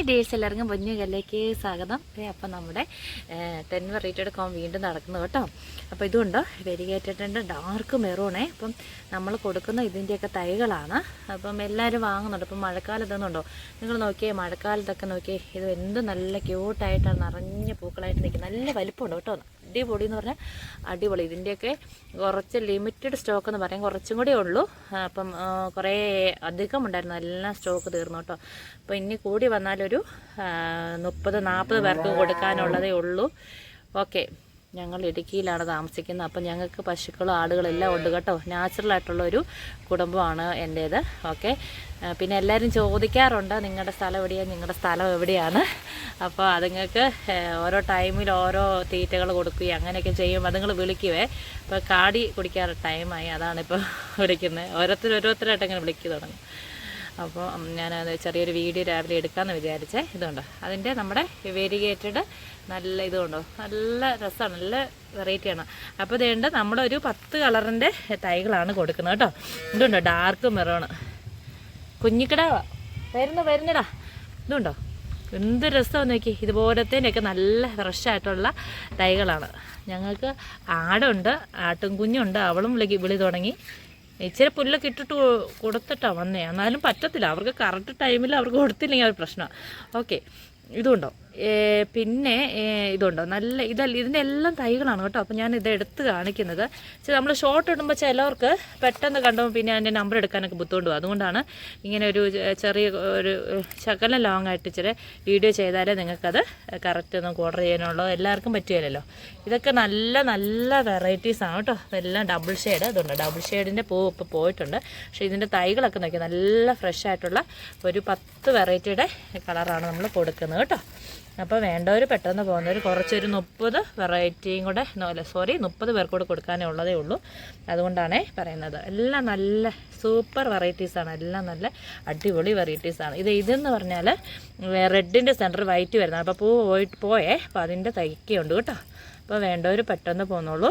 Hi ഡേഴ്സ് എല്ലാവർക്കും പൊന്നു കല്ലേക്ക് സ്വാഗതം. അപ്പോൾ അപ്പം നമ്മുടെ ടെൻ വെറൈറ്റിയുടെ കോം വീണ്ടും നടക്കുന്നു കേട്ടോ. അപ്പോൾ ഇതുണ്ടോ? വെരികേറ്റിട്ടുണ്ട് ഡാർക്ക് മെറൂണേ. അപ്പം നമ്മൾ കൊടുക്കുന്ന ഇതിന്റെയൊക്കെ തൈകളാണ്. അപ്പം എല്ലാവരും വാങ്ങുന്നുണ്ട്. അപ്പം മഴക്കാലത്ത് ഇതൊന്നുണ്ടോ? നിങ്ങൾ നോക്കിയേ മഴക്കാലത്തൊക്കെ നോക്കിയേ ഇത് എന്ത് നല്ല ക്യൂട്ടായിട്ടാണ് നിറഞ്ഞ പൂക്കളായിട്ട് നിൽക്കുന്നത്. നല്ല വലിപ്പമുണ്ട് കേട്ടോ. അടിപൊളി എന്ന് പറഞ്ഞാൽ അടിപൊളി. ഇതിന്റെയൊക്കെ കുറച്ച് ലിമിറ്റഡ് സ്റ്റോക്ക് എന്ന് പറയാം. കുറച്ചും കൂടെ ഉള്ളൂ. അപ്പം കുറേ അധികം ഉണ്ടായിരുന്നു. എല്ലാം സ്റ്റോക്ക് തീർന്നു കേട്ടോ. അപ്പോൾ ഇനി കൂടി വന്നാലൊരു ആ, മുപ്പത് നാൽപ്പത് പേർക്ക് കൊടുക്കാനുള്ളതേ ഉള്ളൂ. ഓക്കെ. ഞങ്ങൾ ഇടുക്കിയിലാണ് താമസിക്കുന്നത്. അപ്പം ഞങ്ങൾക്ക് പശുക്കളും ആടുകളും എല്ലാം ഉണ്ട് കേട്ടോ. ഒരു കുടുംബമാണ് എന്റേത് ഓക്കെ. പിന്നെ എല്ലാവരും ചോദിക്കാറുണ്ട് നിങ്ങളുടെ സ്ഥലം എവിടെയാണ് നിങ്ങളുടെ സ്ഥലം എവിടെയാണ്? അപ്പോൾ അതുങ്ങൾക്ക് ഓരോ ടൈമിൽ ഓരോ തീറ്റകൾ കൊടുക്കുകയും അങ്ങനെയൊക്കെ ചെയ്യും അതുങ്ങൾ വിളിക്കുവേ. അപ്പോൾ കാടി കുടിക്കാറ് ടൈമായി അതാണിപ്പോൾ വിളിക്കുന്നത് ഓരോരുത്തർ ഓരോരുത്തരായിട്ട് അങ്ങനെ വിളിക്കു തുടങ്ങും. അപ്പോൾ ഞാനത് ചെറിയൊരു വീഡിയോ രാവിലെ എടുക്കാമെന്ന് വിചാരിച്ചേ. ഇതുണ്ടോ? അതിന്റെ നമ്മുടെ വേരിഗേറ്റഡ് നല്ല ഇതുണ്ടോ? നല്ല രസമാണ് നല്ല വെറൈറ്റിയാണ് അപ്പോൾ ഇതുണ്ട് നമ്മുടെ ഒരു പത്ത് കളറിന്റെ തൈകളാണ് കൊടുക്കുന്നത് കേട്ടോ. ഇതുണ്ടോ? ഡാർക്ക് മെറോണ് കുഞ്ഞിക്കിടാവാ. വരുന്നു വരുന്നടാ. ഇതുണ്ടോ? എന്ത് രസമാണ് നോക്കി. ഇതുപോലത്തേനൊക്കെ നല്ല ഫ്രഷായിട്ടുള്ള തൈകളാണ്. ഞങ്ങൾക്ക് ആടുണ്ട് ആട്ടും കുഞ്ഞുണ്ട് അവളും വിളി വിളി തുടങ്ങി. ഇച്ചിരി പുല്ലൊക്കെ ഇട്ടിട്ട് കൊടുത്തിട്ടാണ് വന്നേ. എന്നാലും പറ്റത്തില്ല. അവർക്ക് കറക്റ്റ് ടൈമിൽ അവർക്ക് കൊടുത്തില്ലെങ്കിൽ അത് പ്രശ്നമാണ് ഓക്കെ ഇതുണ്ടോ? പിന്നെ ഇതുണ്ടോ? നല്ല ഇതല്ല ഇതിന്റെ എല്ലാം തൈകളാണ് കേട്ടോ. അപ്പോൾ ഞാൻ ഇത് എടുത്ത് കാണിക്കുന്നത്. പക്ഷേ നമ്മൾ ഷോർട്ട് ഇടുമ്പോൾ ചിലവർക്ക് പെട്ടെന്ന് കണ്ടുമ്പോൾ പിന്നെ അതിന്റെ നമ്പർ എടുക്കാനൊക്കെ ബുദ്ധിമുട്ട്. അതുകൊണ്ടാണ് ഇങ്ങനെ ഒരു ചെറിയ ഒരു ശകലം ലോങ് ആയിട്ട് ഇച്ചിരി വീഡിയോ ചെയ്താലേ നിങ്ങൾക്കത് കറക്റ്റ് നമുക്ക് ഓർഡർ ചെയ്യാനുള്ളൂ. എല്ലാവർക്കും പറ്റുകയില്ലല്ലോ. ഇതൊക്കെ നല്ല നല്ല വെറൈറ്റീസാണ് കേട്ടോ. ഇതെല്ലാം ഡബിൾ ഷെയ്ഡ് അതുണ്ട് ഡബിൾ ഷെയ്ഡിന്റെ പൂ ഇപ്പോൾ പോയിട്ടുണ്ട്. പക്ഷേ ഇതിന്റെ തൈകളൊക്കെ നോക്കി നല്ല ഫ്രഷ് ആയിട്ടുള്ള ഒരു പത്ത് വെറൈറ്റിയുടെ കളറാണ് നമ്മൾ കൊടുക്കുന്നത് കേട്ടോ. അപ്പോൾ വേണ്ടവർ പെട്ടെന്ന് പോകുന്നവർ കുറച്ചൊരു മുപ്പത് വെറൈറ്റിയും കൂടെ അല്ല സോറി മുപ്പത് പേർക്ക് കൂടെ കൊടുക്കാനേ ഉള്ളതേ ഉള്ളൂ. അതുകൊണ്ടാണ് പറയുന്നത്. എല്ലാം നല്ല സൂപ്പർ വെറൈറ്റീസാണ് എല്ലാം നല്ല അടിപൊളി വെറൈറ്റീസാണ് ഇത് ഇതെന്ന് പറഞ്ഞാൽ റെഡിന്റെ സെന്റർ വൈറ്റ് വരുന്നത് അപ്പോൾ പൂ പോയിട്ട് പോയേ അപ്പോൾ അതിന്റെ തൈക്കുണ്ട് കേട്ടോ. അപ്പോൾ വേണ്ടവർ പെട്ടെന്ന് പോന്നോളൂ.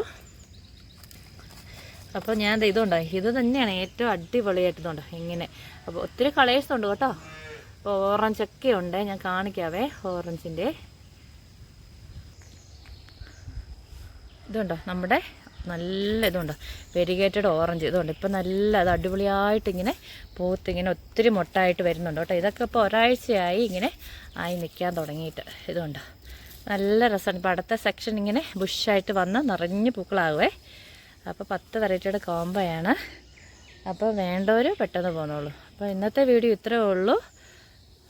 അപ്പോൾ ഞാൻ ഇതുണ്ടോ? ഇത് തന്നെയാണ് ഏറ്റവും അടിപൊളിയായിട്ട് ഇതുണ്ടോ? ഇങ്ങനെ. അപ്പോൾ ഒത്തിരി കളേഴ്സ് ഉണ്ട് കേട്ടോ. അപ്പോൾ ഓറഞ്ച് ഒക്കെ ഉണ്ട്. ഞാൻ കാണിക്കാവേ ഓറഞ്ചിന്റെ ഇതുണ്ടോ? നമ്മുടെ നല്ല ഇതുണ്ട്? വെരിഗേറ്റഡ് ഓറഞ്ച് ഇതുണ്ട്. ഇപ്പം നല്ല അത് അടിപൊളിയായിട്ട് ഇങ്ങനെ പൂത്തിങ്ങനെ ഒത്തിരി മൊട്ടായിട്ട് വരുന്നുണ്ട് കേട്ടോ. ഇതൊക്കെ ഇപ്പോൾ ഒരാഴ്ചയായി ഇങ്ങനെ ആയി നിൽക്കാൻ തുടങ്ങിയിട്ട്. ഇതുണ്ട്? നല്ല രസമാണ് ഇപ്പോൾ അടുത്ത സെക്ഷൻ ഇങ്ങനെ ബുഷായിട്ട് വന്ന് നിറഞ്ഞ് പൂക്കളാകുവേ. അപ്പോൾ പത്ത് വെറൈറ്റിയുടെ കോമ്പയാണ് അപ്പോൾ വേണ്ടവർ പെട്ടെന്ന് പോന്നോളൂ. അപ്പോൾ ഇന്നത്തെ വീഡിയോ ഇത്രയേ ഉള്ളൂ.